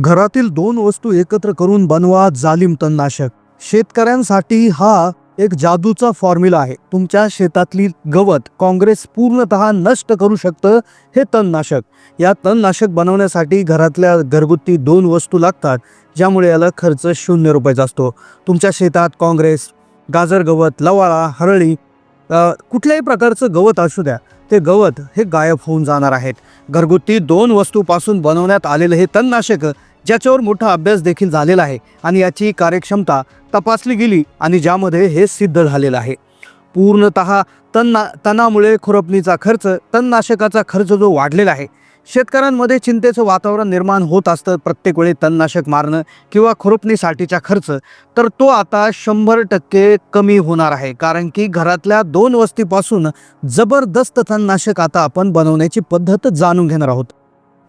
घरातील दोन वस्तू एकत्र करून बनवा जालिम तणनाशक. शेतकऱ्यांसाठी हा एक जादूचा फॉर्म्युला आहे. तुमच्या शेतातली गवत काँग्रेस पूर्णतः नष्ट करू शकतं हे तणनाशक. या तणनाशक बनवण्यासाठी घरातल्या घरगुती दोन वस्तू लागतात ज्यामुळे याला खर्च शून्य रुपयाचा असतो. तुमच्या शेतात काँग्रेस गाजर गवत लवाळा हरळी कुठल्याही प्रकारचं गवत असू द्या ते गवत हे गायब होऊन जाणार आहेत. घरगुती दोन वस्तूपासून बनवण्यात आलेलं हे तणनाशक ज्याच्यावर मोठा अभ्यास देखील झालेला आहे आणि याची कार्यक्षमता तपासली गेली आणि ज्यामध्ये हे सिद्ध झालेलं आहे. पूर्णतः तणना तणामुळे खुरपणीचा खर्च तणनाशकाचा खर्च जो वाढलेला आहे शेतकऱ्यांमध्ये चिंतेचं वातावरण निर्माण होत असतं प्रत्येक वेळी तणनाशक मारणं किंवा खुरपणीसाठीचा खर्च तर तो आता शंभर टक्के कमी होणार आहे. कारण की घरातल्या दोन वस्तीपासून जबरदस्त तणनाशक आता आपण बनवण्याची पद्धत जाणून घेणार आहोत.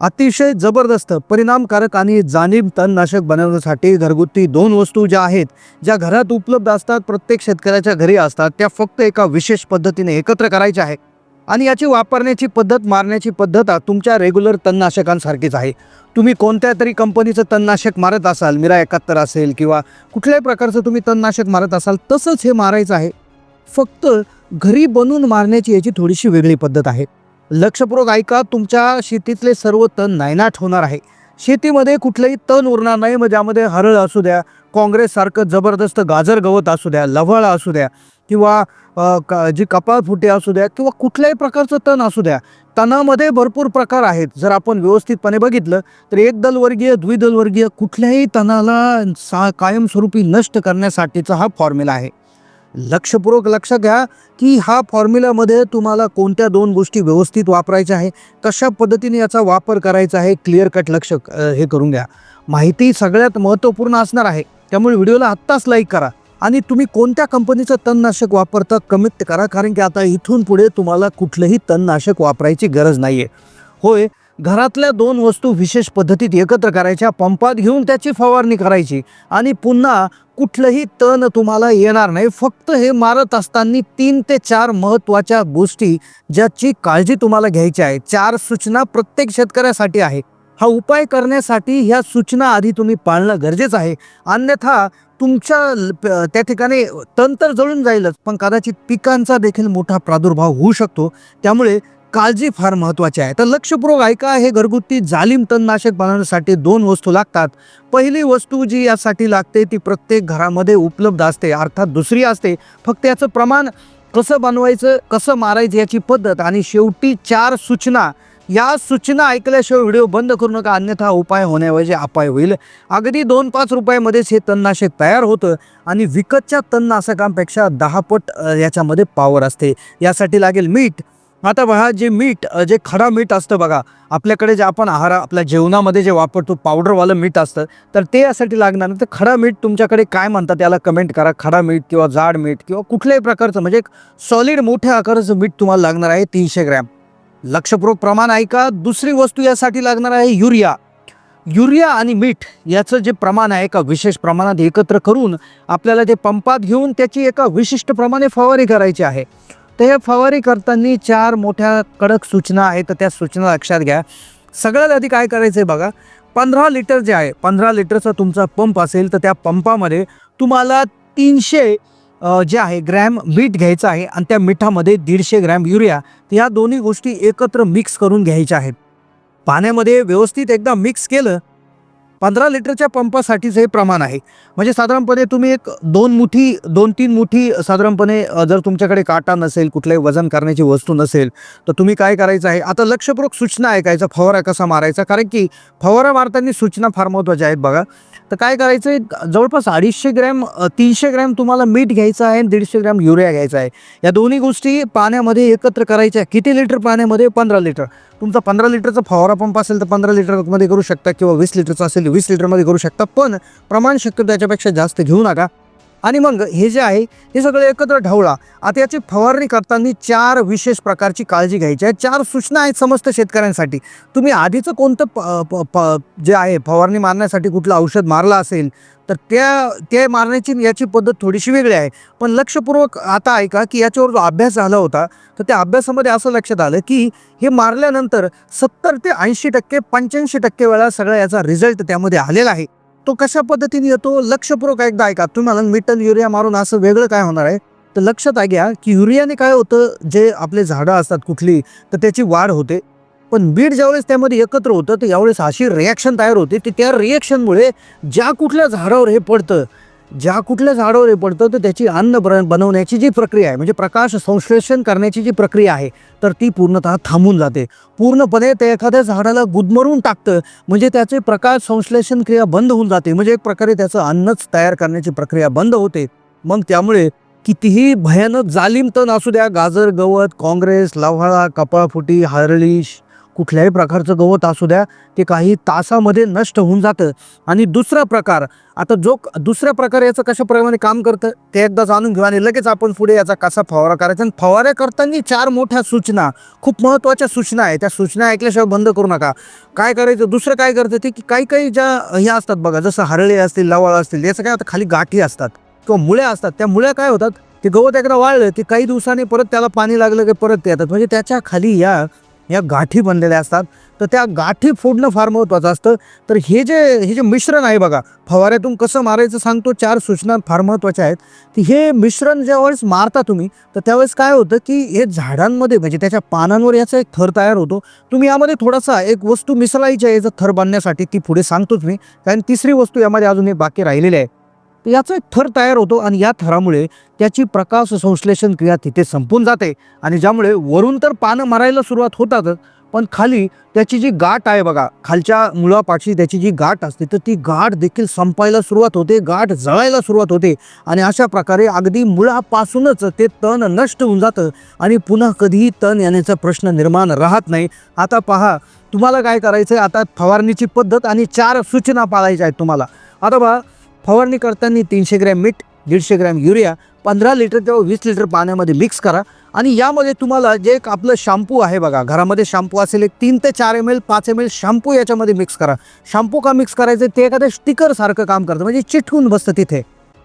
अतिशय जबरदस्त परिणामकारक आणि जाणीव तणनाशक बनवण्यासाठी घरगुती दोन वस्तू ज्या आहेत ज्या घरात उपलब्ध असतात प्रत्येक शेतकऱ्याच्या घरी असतात त्या फक्त एका विशेष पद्धतीने एकत्र करायच्या आहे आणि याची वापरण्याची पद्धत मारण्याची पद्धत तुमच्या रेग्युलर तणनाशकांसारखीच आहे. तुम्ही कोणत्या तरी कंपनीचं तणनाशक मारत असाल मिरा एकाहत्तर असेल किंवा कुठल्याही प्रकारचं तुम्ही तणनाशक मारत असाल तसंच हे मारायचं आहे. फक्त घरी बनवून मारण्याची याची थोडीशी वेगळी पद्धत आहे. लक्षपूर्वक ऐका तुमच्या शेतीतले सर्व तण नायनाट होणार आहे. शेतीमध्ये कुठलंही तण उरणार नाही मग ज्यामध्ये हरळ असू द्या काँग्रेससारखं जबरदस्त गाजर गवत असू द्या लव्हाळा असू द्या किंवा क जी कपाळ फुटे असू द्या किंवा कुठल्याही प्रकारचं तण असू द्या तणामध्ये भरपूर प्रकार आहेत. जर आपण व्यवस्थितपणे बघितलं तर एकदलवर्गीय द्विदलवर्गीय कुठल्याही तणाला सा कायमस्वरूपी नष्ट करण्यासाठीचा हा फॉर्म्युला आहे. लक्षपूर्वक लक्ष घ्या की हा फॉर्म्युलामध्ये तुम्हाला कोणत्या दोन गोष्टी व्यवस्थित वापरायच्या आहे कशा पद्धतीने याचा वापर करायचा आहे क्लिअर कट लक्ष हे करून घ्या. माहिती सगळ्यात महत्त्वपूर्ण असणार आहे. त्यामुळे व्हिडिओला आत्ताच लाईक करा आणि तुम्ही कोणत्या कंपनीचं तणनाशक वापरता कमीत करा कारण की आता इथून पुढे तुम्हाला कुठलंही तणनाशक वापरायची गरज नाही आहे होय घरातल्या दोन वस्तू विशेष पद्धतीत एकत्र करायच्या पंपात घेऊन त्याची फवारणी करायची आणि पुन्हा कुठलंही तण तुम्हाला येणार नाही. फक्त हे मारत असताना तीन ते चार महत्त्वाच्या गोष्टी ज्याची काळजी तुम्हाला घ्यायची आहे. चार सूचना प्रत्येक शेतकऱ्यासाठी आहे. हा उपाय करण्यासाठी ह्या सूचना आधी तुम्ही पाळणं गरजेचं आहे. अन्यथा तुमच्या प- त्या ठिकाणी तंत्र जळून जाईलच पण कदाचित पिकांचा देखील मोठा प्रादुर्भाव होऊ शकतो. त्यामुळे काळजी फार महत्त्वाची आहे. तर लक्षपूर्वक ऐका हे घरगुती जालिम तणनाशक बनवण्यासाठी दोन वस्तू लागतात. पहिली वस्तू जी यासाठी लागते ती प्रत्येक घरामध्ये उपलब्ध असते अर्थात दुसरी असते. फक्त याचं प्रमाण कसं बनवायचं कसं मारायचं याची पद्धत आणि शेवटी चार सूचना. या सूचना ऐकल्याशिवाय व्हिडिओ बंद करू नका अन्यथा उपाय होण्याऐवजी अपाय होईल. अगदी दोन पाच रुपयामध्येच हे तणनाशक तयार होतं आणि विकतच्या तणनाशकांपेक्षा दहा पट याच्यामध्ये पॉवर असते. यासाठी लागेल मीठ आता बघा जे मीठ जे खडा मीठ असतं बघा आपल्याकडे जे आपण आहार आपल्या जेवणामध्ये जे वापरतो पावडरवालं मीठ असतं तर ते यासाठी लागणार तर खरा मीठ तुमच्याकडे काय म्हणतात त्याला कमेंट करा. खडा मीठ किंवा जाड मीठ किंवा कुठल्याही प्रकारचं म्हणजे एक सॉलिड मोठ्या आकाराचं मीठ तुम्हाला लागणार आहे तीनशे ग्रॅम. लक्षपूर्वक प्रमाण ऐका. दुसरी वस्तू यासाठी लागणार आहे युरिया. युरिया आणि मीठ याचं जे प्रमाण आहे एका विशेष प्रमाणात एकत्र करून आपल्याला ते पंपात घेऊन त्याची एका विशिष्ट प्रमाणे फवारणी करायची आहे. तर हे फवारणी करताना चार मोठ्या कडक सूचना आहेत तर त्या सूचना लक्षात घ्या. सगळ्यात आधी काय करायचं आहे बघा पंधरा लिटर जे आहे पंधरा लिटरचा तुमचा पंप असेल तर त्या पंपामध्ये तुम्हाला तीनशे जे आहे ग्रॅम मीठ घ्यायचं आहे आणि त्या मिठामध्ये दीडशे ग्रॅम युरिया. तर ह्या दोन्ही गोष्टी एकत्र मिक्स करून घ्यायच्या आहेत. पाण्यामध्ये व्यवस्थित एकदा मिक्स केलं पंधरा लिटरच्या पंपासाठीच हे प्रमाण आहे. म्हणजे साधारणपणे तुम्ही एक दोन मुठी दोन तीन मुठी साधारणपणे जर तुमच्याकडे काटा नसेल कुठलंही वजन करण्याची वस्तू नसेल तर तुम्ही काय करायचं आहे? आता लक्षपूर्वक सूचना ऐकायचा फवारा कसा मारायचा? कारण की फवारा मारताना सूचना फार महत्त्वाच्या आहेत बघा. तर काय करायचं आहे जवळपास अडीचशे ग्रॅम तीनशे ग्रॅम तुम्हाला मीठ घ्यायचं आहे आणि दीडशे ग्रॅम युरिया घ्यायचा आहे. या दोन्ही गोष्टी पाण्यामध्ये एकत्र करायच्या. किती लिटर पाण्यामध्ये? पंधरा लिटर. तुमचा पंधरा लिटरचा फवारा पंप असेल तर पंधरा लिटरमध्ये करू शकता किंवा वीस लिटरचा असेल वीस लिटरमध्ये करू शकता. पण प्रमाण शक्य त्याच्यापेक्षा जास्त घेऊ नका. आणि मग हे जे आहे हे सगळं एकत्र ढवळा. आता याची फवारणी करताना चार विशेष प्रकारची काळजी घ्यायची आहे. चार सूचना आहेत समस्त शेतकऱ्यांसाठी. तुम्ही आधीचं कोणतं प प- प- जे आहे फवारणी मारण्यासाठी कुठलं औषध मारलं असेल तर त्या ते मारण्याची याची पद्धत थोडीशी वेगळी आहे. पण लक्षपूर्वक आता ऐका की याच्यावर जो अभ्यास झाला होता तर त्या अभ्यासामध्ये असं लक्षात आलं की हे मारल्यानंतर सत्तर ते ऐंशी टक्के पंच्याऐंशी टक्के वेळा सगळा याचा रिझल्ट त्यामध्ये आलेला आहे. तो कशा पद्धतीने येतो? लक्षपूर्वक एकदा ऐका. तुम्हाला मिटल युरिया मारून असं वेगळं काय होणार आहे? तर लक्षात आहे घ्या की युरियाने काय होतं? जे आपले झाडं असतात कुठली तर त्याची वाढ होते. पण बीड ज्यावेळेस त्यामध्ये एकत्र होतं तर यावेळेस अशी रिॲक्शन तयार होते की त्या रिॲक्शनमुळे ज्या कुठल्या झाडावर हे पडतं ज्या कुठल्या झाडावर हे पडतं तर त्याची अन्न बन बनवण्याची जी प्रक्रिया आहे म्हणजे प्रकाश संश्लेषण करण्याची जी प्रक्रिया आहे तर ती पूर्णतः थांबून जाते. पूर्णपणे ते एखाद्या झाडाला गुदमरून टाकतं म्हणजे त्याचे प्रकाश संश्लेषण क्रिया बंद होऊन जाते. म्हणजे एक प्रकारे त्याचं अन्नच तयार करण्याची प्रक्रिया बंद होते. मग त्यामुळे कितीही भयानक जालिम तण असू द्या गाजर गवत काँग्रेस लव्हाळा कपाळफुटी हरळी कुठल्याही प्रकारचं गवत असू द्या ते काही तासामध्ये नष्ट होऊन जातं. आणि दुसरा प्रकार आता जो दुसऱ्या प्रकार याचं कशाप्रमाणे काम करतं ते एकदा जाणून घेऊ आणि लगेच आपण पुढे याचा कसा फवारा करायचा. आणि फवारा करताना चार मोठ्या सूचना खूप महत्त्वाच्या सूचना आहे त्या सूचना ऐकल्याशिवाय बंद करू नका. काय करायचं? दुसरं काय करतं ते की काही काही ज्या ह्या असतात बघा जसं हरळे असतील लवाळ असतील याचं काय होतं खाली गाठी असतात किंवा मुळ्या असतात. त्या मुळ्या काय होतात? ते गवत एकदा वाळलं की काही दिवसांनी परत त्याला पाणी लागलं की परत ते येतात. म्हणजे त्याच्याखाली या या गाठी बनलेल्या असतात. तर त्या गाठी फोडणं फार महत्त्वाचं असतं. तर हे जे हे जे मिश्रण आहे बघा फवाऱ्यातून कसं मारायचं सांगतो. चार सूचना फार महत्त्वाच्या आहेत. की हे मिश्रण ज्यावेळेस मारता तुम्ही तर त्यावेळेस काय होतं की हे झाडांमध्ये म्हणजे त्याच्या पानांवर याचा एक थर तयार होतो. तुम्ही यामध्ये थोडासा एक वस्तू मिसळायची आहे याचा थर बांधण्यासाठी ती पुढे सांगतोच मी कारण तिसरी वस्तू यामध्ये अजून एक बाकी राहिलेली आहे. याचा एक थर तयार होतो आणि या थरामुळे त्याची प्रकाश संश्लेषण क्रिया तिथे संपून जाते. आणि ज्यामुळे वरून तर पानं मारायला सुरुवात होतातच पण खाली त्याची जी गाठ आहे बघा खालच्या मुळापाशी त्याची जी गाठ असते तर ती गाठ देखील संपायला सुरुवात होते गाठ जळायला सुरुवात होते. आणि अशा प्रकारे अगदी मुळापासूनच ते तण नष्ट होऊन जातं आणि पुन्हा कधीही तण येण्याचा प्रश्न निर्माण राहत नाही. आता पहा तुम्हाला काय करायचं आहे आता फवारणीची पद्धत आणि चार सूचना पाळायच्या आहेत तुम्हाला. आता पहा फवारणी करताना तीनशे ग्रॅम मीठ दीडशे ग्रॅम युरिया पंधरा लिटर किंवा वीस लिटर पाण्यामध्ये मिक्स करा. आणि यामध्ये तुम्हाला जे एक आपलं शॅम्पू आहे बघा घरामध्ये शॅम्पू असेल एक तीन ते चार एम एल पाच एम एल शॅम्पू याच्यामध्ये मिक्स करा. शॅम्पू का मिक्स करायचं? ते एखाद्या स्टिकरसारखं काम करतं म्हणजे चिटकून बसतं तिथे.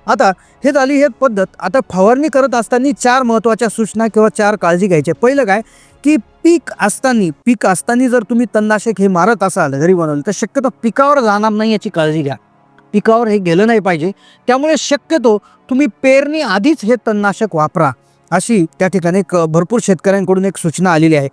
आता हे झाली हे पद्धत. आता फवारणी करत असताना चार महत्त्वाच्या सूचना किंवा चार काळजी घ्यायच्या पहिलं काय? की पीक असताना पीक असताना जर तुम्ही तणनाशक हे मारत असाल घरी बनवलं तर शक्यतो पिकावर जाणार नाही याची काळजी घ्या. पिकावर हे गेलं नाही पाहिजे. त्यामुळे शक्यतो तुम्ही पेरणी आधीच हे तणनाशक वापरा अशी त्या ठिकाणी एक भरपूर शेतकऱ्यांकडून एक सूचना आलेली आहे.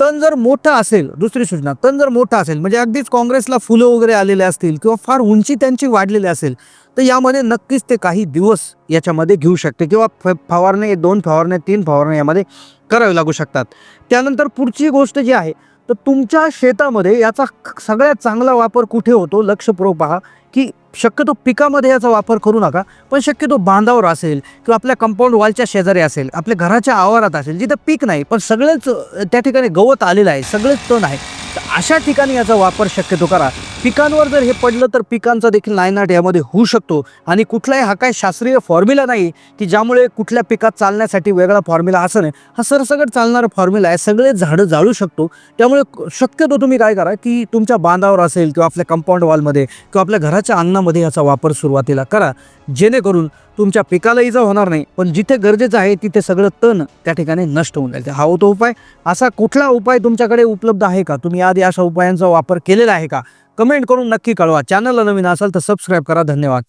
तण जर मोठं असेल दुसरी सूचना तण जर मोठं असेल म्हणजे अगदीच काँग्रेसला फुलं वगैरे आलेले असतील किंवा फार उंची त्यांची वाढलेली असेल तर यामध्ये नक्कीच ते काही दिवस याच्यामध्ये घेऊ शकते किंवा फ फवारणे दोन फवारणे तीन फवारणे यामध्ये करावे लागू शकतात. त्यानंतर पुढची गोष्ट जी आहे तर तुमच्या शेतामध्ये याचा सगळ्यात चांगला वापर कुठे होतो? लक्षपूर्वक पहा. की शक्यतो पिकामध्ये याचा वापर करू नका पण शक्यतो बांधावर असेल किंवा आपल्या कंपाऊंड वॉलच्या शेजारी असेल आपल्या घराच्या आवारात असेल जिथं पीक नाही पण सगळंच त्या ठिकाणी गवत आलेलं आहे सगळंच तण आहे तर अशा ठिकाणी याचा वापर शक्यतो करा. पिकांवर जर हे पडलं तर पिकांचा देखील नायनाट यामध्ये होऊ शकतो. आणि कुठलाही हा काय शास्त्रीय फॉर्म्युला नाही की ज्यामुळे कुठल्या पिकात चालण्यासाठी वेगळा फॉर्म्युला असं नाही. हा सरसगट चालणारा फॉर्म्युला आहे. सगळे झाडं जाळू शकतो. त्यामुळे शक्यतो तुम्ही काय करा की तुमच्या बांधावर असेल किंवा आपल्या कंपाऊंड वॉलमध्ये किंवा आपल्या घराच्या अंगणामध्ये याचा वापर सुरुवातीला करा. जेणेकरून तुमच्या पिकाला इजा होणार नाही पण जिथे गरजेचं आहे तिथे सगळं तण त्या ठिकाणी नष्ट होऊन जाईल. हा होतो उपाय. असा कुठला उपाय तुमच्याकडे उपलब्ध आहे का? तुम्ही आधी अशा उपायांचा वापर केलेला आहे का? कमेंट करून नक्की कळवा. चॅनलला नवीन असाल तर सबस्क्राईब करा. धन्यवाद.